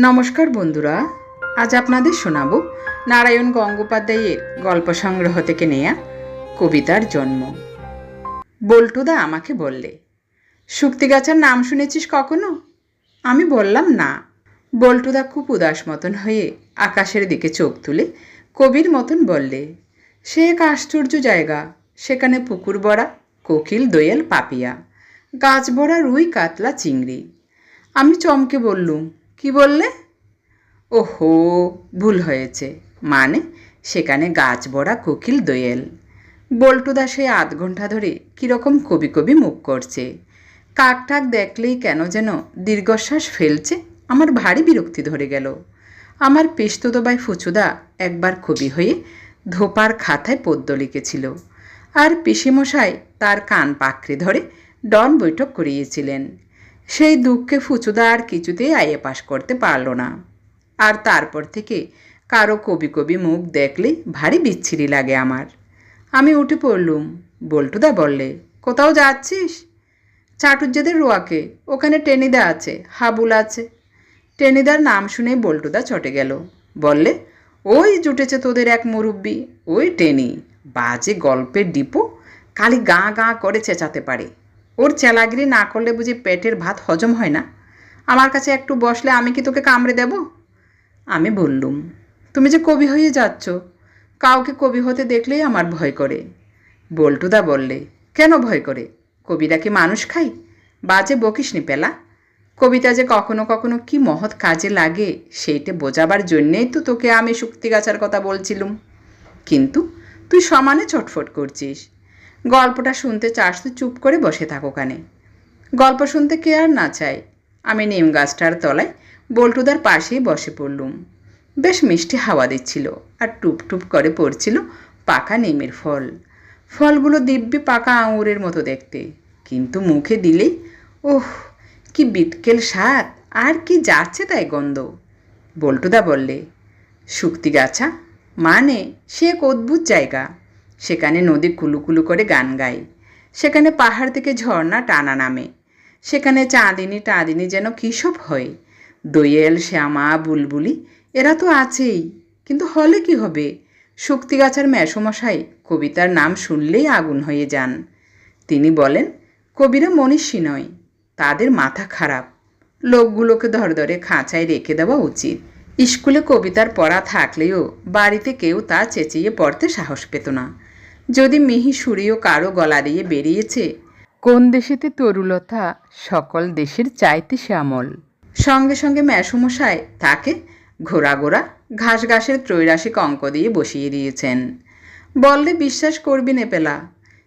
নমস্কার বন্ধুরা, আজ আপনাদের শোনাব নারায়ণ গঙ্গোপাধ্যায়ের গল্প সংগ্রহ থেকে নেয়া কবিতার জন্ম। বল্টুদা আমাকে বললে শুক্তি গাছের নাম শুনেছিস কখনো? আমি বললাম, না। বল্টুদা খুব উদাস মতন হয়ে আকাশের দিকে চোখ তুলে কবির মতন বললে, সে এক আশ্চর্য জায়গা, সেখানে পুকুর বড়া কোকিল, দোয়েল, পাপিয়া, গাছ বড়া রুই, কাতলা, চিংড়ি। আমি চমকে বললুম কি বললে? ওহো, ভুল হয়েছে। মানে সেখানে গাছ ভরা কোকিল দোয়েল। বল্টুদা সে আধ ঘণ্টা ধরে কীরকম কবি কবি মুখ করছে। কাক কাকটাক দেখলেই কেন যেন দীর্ঘশ্বাস ফেলছে, আমার ভারী বিরক্তি ধরে গেল। আমার পেস্তদবাই ফুচুদা একবার কবি হয়ে ধোপার খাতায় পদ্য লিখেছিল। আর পিসিমশাই তার কান পাকড়ে ধরে ডন বৈঠক করিয়েছিলেন। সেই দুঃখে ফুচুদা আর কিছুতেই আইএ পাশ করতে পারল না। আর তারপর থেকে কারও কবি কবি মুখ দেখলেই ভারী বিচ্ছিরি লাগে আমার। আমি উঠে পড়লুম। বল্টুদা বললে, কোথাও যাচ্ছিস? চাটুজ্জেদের রোয়াকে। ওখানে টেনিদা আছে, হাবুল আছে। টেনিদার নাম শুনে বল্টুদা চটে গেল। বললে, ওই জুটেছে তোদের এক মুরব্বি, ওই টেনি। বাজে গল্পের ডিপো। খালি গা গা করে চেঁচাতে পারে। ওর চেলাগিরি না করলে বুঝি পেটের ভাত হজম হয় না। আমার কাছে একটু বসলে আমি কি তোকে কামড়ে দেব? আমি বললুম, তুমি যে কবি হয়ে যাচ্ছ, কাউকে কবি হতে দেখলেই আমার ভয় করে। বল্টুদা বললে, কেন ভয় করে? কবিরা কি মানুষ খাই? বাজে বকিস নি পেলা। কবিতা যে কখনো কখনো কি মহৎ কাজে লাগে, সেইটে বোঝাবার জন্যেই তো তোকে আমি শুক্তি গাছার কথা বলছিলুম। কিন্তু তুই সমানে ছটফট করছিস। গল্পটা শুনতে চাস তুই চুপ করে বসে থাকো ওখানে। গল্প শুনতে কে আর না চায়? আমি নিম গাছটার তলায় বল্টুদার পাশেই বসে পড়লুম। বেশ মিষ্টি হাওয়া দিচ্ছিল আর টুপ টুপ করে পড়ছিল পাকা নিমের ফল। ফলগুলো দিব্যি পাকা আঙুরের মতো দেখতে। কিন্তু মুখে দিলেই, ওহ, কি বিটকেল স্বাদ, আর কি যাচ্ছে তাই গন্ধ? বল্টুদা বললে, শুক্তি গাছা মানে সে এক অদ্ভুত জায়গা। সেখানে নদী কুলুকুলু করে গান গায়। সেখানে পাহাড় থেকে ঝর্ণা টানা নামে। সেখানে চাঁদিনী টাঁদিনী যেন কী সব হয়। দোয়েল, শ্যামা, বুলবুলি, এরা তো আছেই। কিন্তু হলে কি হবে? শক্তিগাছার মেসমশাই কবিতার নাম শুনলেই আগুন হয়ে যান। তিনি বলেন, কবিরা মনীষী নয়, তাদের মাথা খারাপ। লোকগুলোকে ধরে ধরে খাঁচায় রেখে দেওয়া উচিত। স্কুলে কবিতার পড়া থাকলেও বাড়িতে কেউ তা চেঁচিয়ে পড়তে সাহস পেত না। যদি মিহি সুরিও কারও গলা দিয়ে বেরিয়েছে? কোন দেশেতে তরুলতা সকল দেশের চাইতে শ্যামল? সঙ্গে সঙ্গে মেসমশাই তাকে ঘোড়া ঘোড়া ঘাস ঘাসের ত্রৈরাসিক অঙ্ক দিয়ে বসিয়ে দিয়েছেন। বললে বিশ্বাস করবি নেপেলা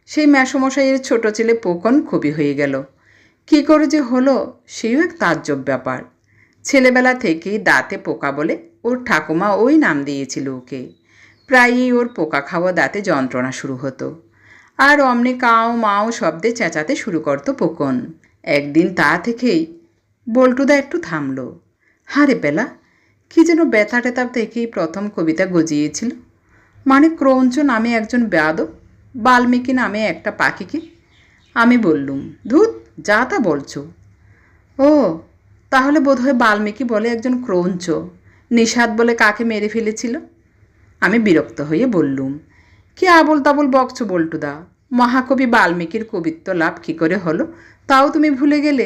সেই মেসমশাইয়ের ছোট ছেলে পোকন খুবই হয়ে গেল। কি করে যে হলো সেও এক তাজ্জব ব্যাপার। ছেলেবেলা থেকেই দাঁতে পোকা বলে ওর ঠাকুমা ওই নাম দিয়েছিল ওকে। প্রায়ই ওর পোকা খাওয়া দাঁতে যন্ত্রণা শুরু হতো। আর অমনি কাও মাও শব্দে চেঁচাতে শুরু করতো পোকন একদিন তা থেকেই বল্টুদা একটু থামলো। হারে পেলা কি যেন ব্যথা টেতা থেকেই প্রথম কবিতা গজিয়েছিল। মানে ক্রৌঞ্চ নামে একজন বেয়াদব, বাল্মীকি নামে একটা পাখিকে। আমি বললুম, ধুত, যা তা বলছো। ও, তাহলে বোধহয় বাল্মীকি বলে একজন ক্রৌঞ্চ। নিষাদ বলে কাকে মেরে ফেলেছিল? আমি বিরক্ত হয়ে বললুম, কি আবল তাবল বকছো বল্টুদা? মহাকবি বাল্মীকির কবিত্ব লাভ কী করে হলো? তাও তুমি ভুলে গেলে?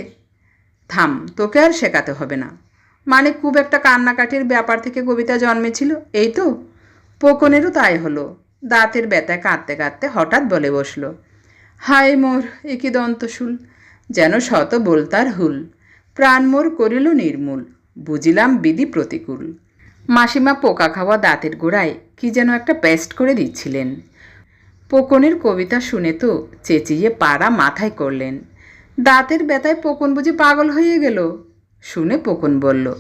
থাম, তোকে আর শেখাতে হবে না। মানে খুব একটা কান্নাকাটির ব্যাপার থেকে কবিতা জন্মেছিল, এই তো? পোকনেরও তাই হলো। দাঁতের ব্যথায় কাঁদতে কাঁদতে হঠাৎ বলে বসল, হায় মোর একই দন্তশুল? যেন শত বলতার হুল। প্রাণ মোর করিল নির্মূল, বুঝিলাম বিধি প্রতিকূল। মাসিমা পোকা খাওয়া দাঁতের গোড়ায় কি যেন একটা পেস্ট করে দিচ্ছিলেন। পোকনের কবিতা শুনে তো চেঁচিয়ে পাড়া মাথায় করলেন। দাঁতের ব্যথায় পোকন বুঝি পাগল হয়ে গেল, শুনে পোকন বলল,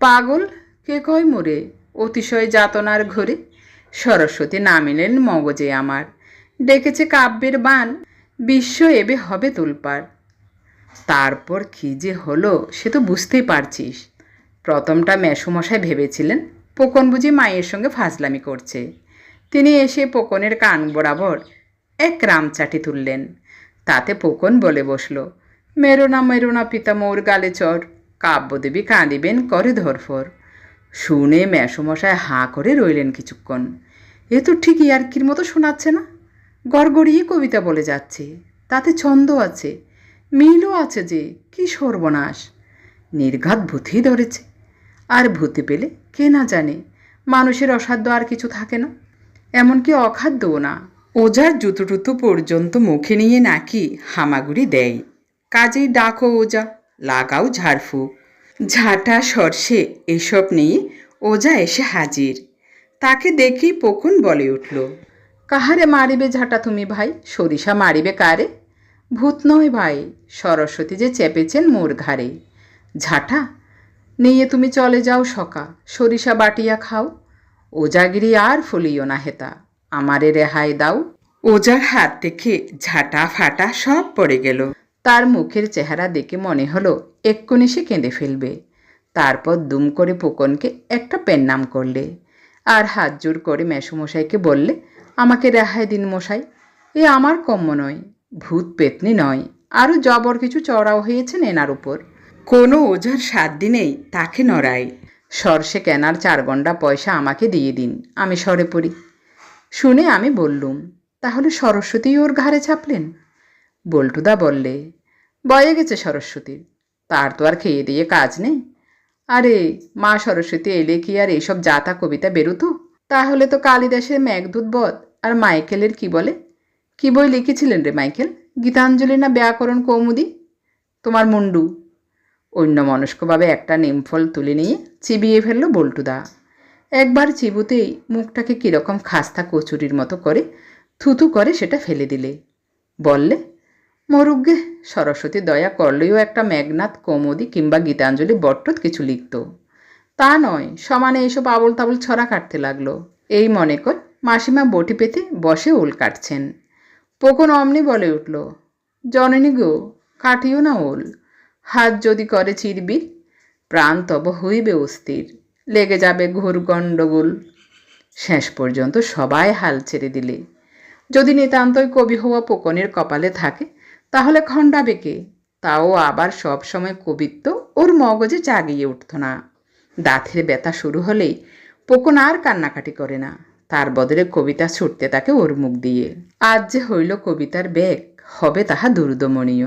পাগল? কে কয় মোরে? অতিশয় যাতনার ঘরে। সরস্বতী নামিলেন মগজে আমার। ডেকেছে কাব্যের বান, বিশ্ব এবে হবে তোলপাড়। তারপর কী যে হলো সে তো বুঝতেই পারছিস। প্রথমটা মেসমশাই ভেবেছিলেন পোকন বুঝি মায়ের সঙ্গে ফাজলামি করছে। তিনি এসে পোকনের কান বরাবর এক রামচাটি তুললেন। তাতে পোকন বলে বসল মেরোনা মেরোনা পিতা মোর গালে চর, কাব্যদেবী কাঁদিবেন করে ধরফর। শুনে মেসমশায় হাঁ করে রইলেন কিছুক্ষণ। এ তো ঠিক ইয়ার্কির মতো শোনাচ্ছে না? গড়গড়িয়ে কবিতা বলে যাচ্ছে, তাতে ছন্দ আছে, মিলও আছে যে, কি সর্বনাশ? নির্ঘাত ভূতই ধরেছে। আর ভূতে পেলে কে না জানে? মানুষের অসাধ্য আর কিছু থাকে না। এমনকি অখাদ্যও না। ওজার জুতো টুতো পর্যন্ত মুখে নিয়ে নাকি হামাগুড়ি দেয়। কাজেই ডাকো ওজা লাগাও ঝাড়ফুঁক ঝাঁটা, সর্ষে এসব নিয়ে ওজা এসে হাজির। তাকে দেখেই পকুন বলে উঠল, কাহারে মারিবে ঝাঁটা তুমি ভাই? সরিষা মারিবে কারে? ভূত নয় ভাই, সরস্বতী যে চেপেছেন মোর ঘাড়ে। ঝাঁটা নিয়ে তুমি চলে যাও সকা। সরিষা বাটিয়া খাও। ওজাগিরি আর ফলিও না হেতা। আমারে রেহাই দাও। ওজার হাত থেকে ঝাঁটা ফাটা সব পড়ে গেল। তার মুখের চেহারা দেখে মনে হলো এক্ষুনি সে কেঁদে ফেলবে। তারপর দুম করে পোকনকে একটা পেন নাম করলে। আর হাত জোর করে মেসমশাইকে বললে, আমাকে রেহাই দিন মশাই। এ আমার কম্য নয়, ভূত পেতনি নয়। আরও জবর কিছু চড়াও হয়েছে এনার উপর। কোনো ওঝার সাত দিনেই তাকে নড়াই। সরষে কেনার চার ঘণ্টা পয়সা আমাকে দিয়ে দিন, আমি সরে পড়ি। শুনে আমি বললুম, তাহলে সরস্বতী ওর ঘাড়ে চাপলেন? বল্টুদা বললে, বয়ে গেছে সরস্বতীর, তার তো আর খেয়ে দিয়ে কাজ নেই। আরে, মা সরস্বতী এলে কি আর এইসব জাতা কবিতা বেরোতো? তাহলে তো কালিদাসের মেঘদূত বধ, আর মাইকেলের কি বলে? কি বই লিখেছিলেন রে মাইকেল? গীতাঞ্জলি না ব্যাকরণ কৌমুদি? তোমার মুন্ডু অন্য মনস্কভাবে একটা নিমফল তুলে নিয়ে চিবিয়ে ফেলল বল্টুদা। একবার চিবুতেই মুখটাকে কীরকম খাস্তা কচুরির মতো করে থুতু করে সেটা ফেলে দিলে। বললে মরুগ্গে সরস্বতী দয়া করলেও একটা মেঘনাথ, কৌমুদি কিংবা গীতাঞ্জলি বট্টত কিছু লিখত। তা নয়, সমানে এইসব আবল তাবল ছড়া কাটতে লাগল। এই মনে কর, মাসিমা বটি পেতে বসে উল কাটছেন। পোকন অমনি বলে উঠল, জননী গো, কাটিও না ওল। হাত যদি করে চিরবির প্রাণ তব হইবে অস্থির। লেগে যাবে ঘোর গণ্ডগোল। শেষ পর্যন্ত সবাই হাল ছেড়ে দিলে। যদি নিতান্তই কবি হওয়া পোকনের কপালে থাকে, তাহলে খণ্ডাবে কে? তাও আবার সব সময় কবিত্ব ওর মগজে জাগিয়ে উঠত না। দাঁতের ব্যথা শুরু হলেই পোকন আর কান্নাকাটি করে না। তার বদলে কবিতা ছুটতে তাকে ওর মুখ দিয়ে। আজ যে হইল কবিতার বেগ, হবে তাহা দুর্দমনীয়।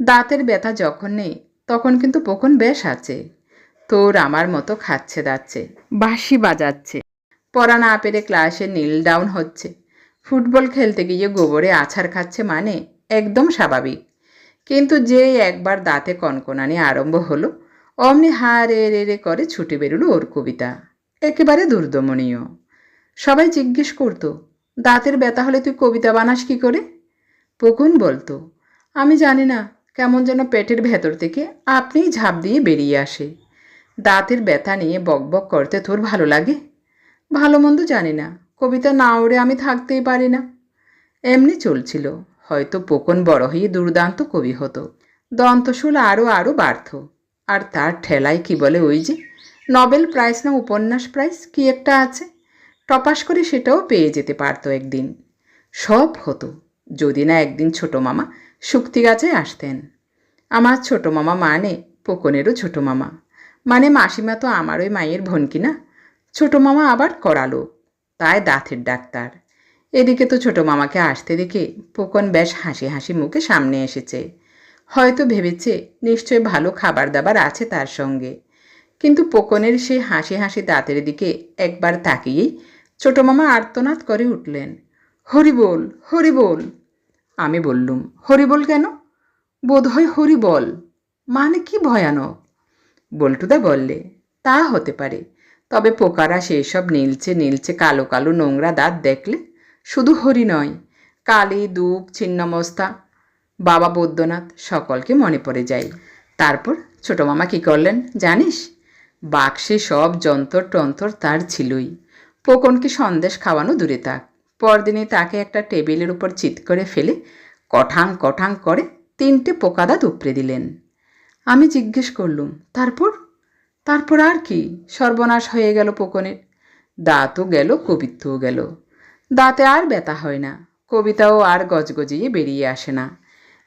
দাঁতের ব্যথা যখন নেই, তখন কিন্তু পোকন বেশ আছে। তোর আমার মতো খাচ্ছে দাচ্ছে, বাঁশি বাজাচ্ছে। পড়া না পেরে ক্লাসে নীল ডাউন হচ্ছে। ফুটবল খেলতে গিয়ে গোবরে আছাড় খাচ্ছে মানে একদম স্বাভাবিক। কিন্তু যে একবার দাঁতে কনকনানি আরম্ভ হলো, অমনি হা রে রে রে করে ছুটে বেরোলো ওর কবিতা। একেবারে দুর্দমনীয়। সবাই জিজ্ঞেস করতো, দাঁতের ব্যথা হলে তুই কবিতা বানাস কি করে? পকুন বলতো, আমি জানি না কেমন যেন পেটের ভেতর থেকে আপনিই ঝাঁপ দিয়ে বেরিয়ে আসে। দাঁতের ব্যথা নিয়ে বকবক করতে তোর ভালো লাগে? ভালো মন্দ জানি না, কবিতা না ওড়ে আমি থাকতেই পারি না। এমনি চলছিল, হয়তো পোকন বড় হয়ে দুর্দান্ত কবি হতো। দন্তশুল আরও আরও বাড়ত। আর তার ঠেলায় কি বলে ওই যে, নবেল প্রাইজ না উপন্যাস প্রাইজ, কি একটা আছে? টপাস করে সেটাও পেয়ে যেতে পারতো একদিন। সব হতো, যদি না একদিন ছোট মামা শুক্তি গাছে আসতেন। আমার ছোট মামা মানে পোকনেরও ছোট মামা। মানে মাসিমা তো আমার ওই মায়ের ভনকি না? ছোট মামা আবার করালো তাই দাঁতের ডাক্তার। এদিকে তো ছোট মামাকে আসতে দেখে পোকন বেশ হাসি হাসি মুখে সামনে এসেছে। হয়তো ভেবেছে নিশ্চয় ভালো খাবার দাবার আছে তার সঙ্গে। কিন্তু পোকনের সেই হাসি হাসি দাঁতের দিকে একবার তাকিয়েই ছোট মামা আর্তনাদ করে উঠলেন। হরিবোল হরিবোল আমি বললুম, হরিবল কেন? বোধহয় হরিবল। মানে কি ভয়ানক? বল্টুদা বললে, তা হতে পারে। তবে পোকারা সেই সব নীলচে নীলচে কালো কালো নোংরা দাঁত দেখলে শুধু হরি নয়, কালী দুপ ছিন্নমস্তা। বাবা বৈদ্যনাথ সকলকে মনে পড়ে যায়। তারপর ছোট মামা কী করলেন জানিস? বাক্সে সব যন্তর টন্তর তার ছিলই। পোকনকে সন্দেশ খাওয়ানো দূরে থাক। পরদিনে তাকে একটা টেবিলের উপর চিৎ করে ফেলে কঠাং কঠাং করে তিনটে পোকাদাত উপড়ে দিলেন। আমি জিজ্ঞেস করলুম, তারপর? তারপর আর কি? সর্বনাশ হয়ে গেল পোকনের। দাঁতও গেল, কবিত্বও গেল। দাঁতে আর ব্যথা হয় না। কবিতাও আর গজগজিয়ে বেরিয়ে আসে না।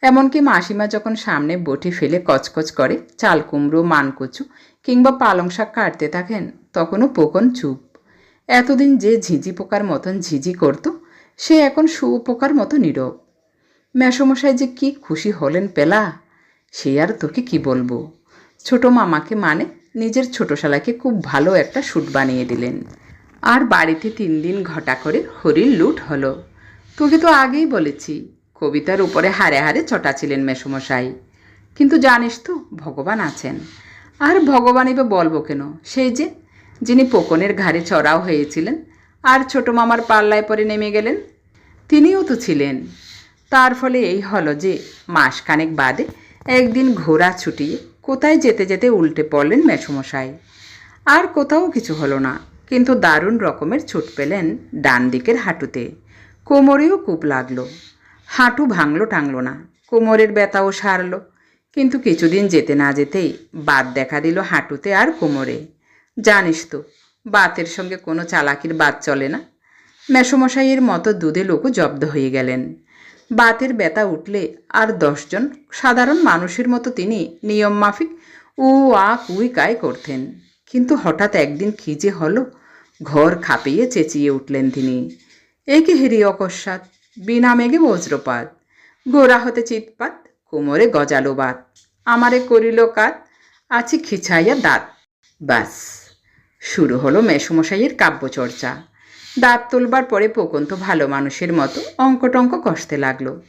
এমনকি মাসিমা যখন সামনে বটি ফেলে কচকচ করে, চাল কুমড়ো, মানকচু কিংবা পালং শাক কাটতে থাকেন, তখনও পোকন চুপ। এতদিন যে ঝিঝি পোকার মতন ঝিঝি করত, সে এখন শুয়োপোকার মতো নীরব। মেসমশাই যে কি খুশি হলেন পেলা, সে আর তোকে কি বলব? ছোট মামাকে মানে নিজের ছোট শালাকে খুব ভালো একটা স্যুট বানিয়ে দিলেন। আর বাড়িতে তিন দিন ঘটা করে হরির লুট হলো। তোকে তো আগেই বলেছি, কবিতার উপরে হারে হারে চটা ছিলেন মেসমশাই কিন্তু জানিস তো, ভগবান আছেন। আর ভগবানই বা বলব কেন? সেই যে যিনি পোকনের ঘাড়ে চড়াও হয়েছিলেন আর ছোট মামার পাল্লায় পরে নেমে গেলেন, তিনিও তো ছিলেন। তার ফলে এই হলো যে মাসখানেক বাদে একদিন ঘোড়া ছুটিয়ে কোথায় যেতে যেতে উল্টে পড়লেন মেসমশাই। আর কোথাও কিছু হলো না, কিন্তু দারুণ রকমের ছুট পেলেন ডান দিকের হাঁটুতে। কোমরেও কূপ লাগল। হাঁটু ভাঙলো টাঙলো না, কোমরের ব্যথাও সারলো। কিন্তু কিছুদিন যেতে না যেতেই বাদ দেখা দিল হাঁটুতে আর কোমরে। জানিস তো, বাতের সঙ্গে কোনো চালাকির বাত চলে না। মেসমশাইয়ের মতো দুধে লোকও জব্দ হয়ে গেলেন। বাতের ব্যথা উঠলে আর দশজন সাধারণ মানুষের মতো তিনি নিয়ম মাফিক উ আ কুই কায় করতেন। কিন্তু হঠাৎ একদিন খিজে হলো, ঘর খাপিয়ে চেঁচিয়ে উঠলেন তিনি। একে হেরি অকস্মাৎ, বিনা মেঘে বজ্রপাত, গোড়া হতে চিৎপাত, কোমরে গজালো বাত, আমারে করিল কাত, আছি খিছাইয়া দাঁত, বাস। শুরু হলো মেসমশাইয়ের কাব্যচর্চা। দাঁত তুলবার পরে পোকন্ত ভালো মানুষের মতো অঙ্ক টঙ্ক কষতে লাগল।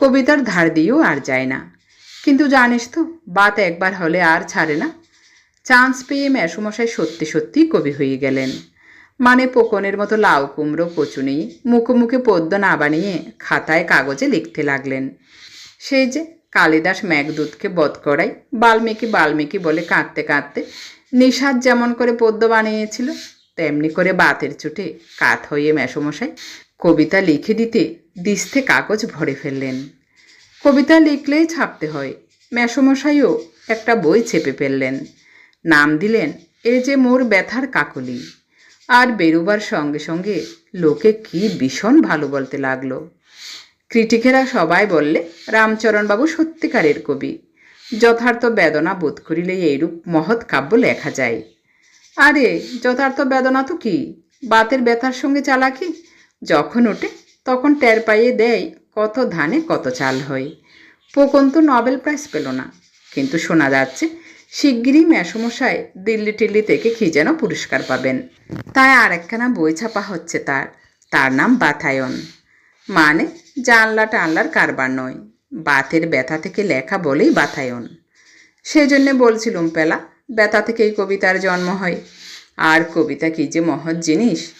কবিতার ধার দিয়েও আর যায় না। কিন্তু জানিস তো, বাত একবার হলে আর ছাড়ে না। চান্স পেয়ে মেসমশাই সত্যি সত্যিই কবি হয়ে গেলেন। মানে পোকনের মতো লাউ কুমড়ো কচু নিয়ে মুখে মুখে পদ্য না বানিয়ে খাতায় কাগজে লিখতে লাগলেন। সেই যে কালিদাস মেঘদূতকে বধ করাই বাল্মীকি বাল্মীকি বলে কাঁদতে কাঁদতে নিষাদ যেমন করে পদ্য বানিয়েছিল, তেমনি করে বাতের চোটে কাত হয়ে মেসমশাই কবিতা লিখে দিতে দিস্তে কাগজ ভরে ফেললেন। কবিতা লিখলেই ছাপতে হয় মেসমশাইও একটা বই চেপে ফেললেন। নাম দিলেন, এ যে মোর ব্যথার কাকলি। আর বেরোবার সঙ্গে সঙ্গে লোকে কি ভীষণ ভালো বলতে লাগল। ক্রিটিকেরা সবাই বললে, রামচরণবাবু সত্যিকারের কবি। যথার্থ বেদনা বোধ করিলে এইরূপ মহৎ কাব্য লেখা যায়। আরে, যথার্থ বেদনা তো কি? বাতের ব্যথার সঙ্গে চালাকি? যখন ওঠে, তখন টের পাইয়ে দেয়, কত ধানে কত চাল হয়। পোকন তো নোবেল প্রাইজ পেল না। কিন্তু শোনা যাচ্ছে, শিগগিরই মেসমশাই দিল্লি টিল্লি থেকে কি যেন পুরস্কার পাবেন। তাই আরেকখানা বই ছাপা হচ্ছে তার। তার নাম বাথায়ন। মানে জানলা টানলার কারবার নয়। বাতের ব্যথা থেকে লেখা বলেই বাথায়ন সেই জন্যে বলছিলুম, পেলা, ব্যথা থেকেই কবিতার জন্ম হয়। আর কবিতা কি যে মহৎ জিনিস?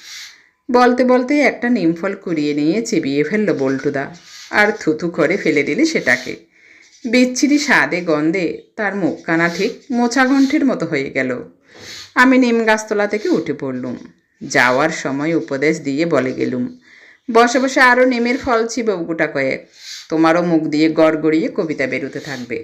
বলতে বলতে একটা নিমফল কুড়িয়ে নিয়ে চিবিয়ে ফেলল বল্টুদা, আর থুথু করে ফেলে দিলে সেটাকে। বিচ্ছিরি স্বাদে, গন্ধে তার মুখখানা ঠিক মোছা ঘণ্টের মতো হয়ে গেল। আমি নিম গাছতলা থেকে উঠে পড়লুম। যাওয়ার সময় উপদেশ দিয়ে বলে গেলুম বসে বসে আরও নেমের ফল ছিব গোটা কয়েক। তোমারও মুখ দিয়ে গড়গড়িয়ে কবিতা বেরোতে থাকবে।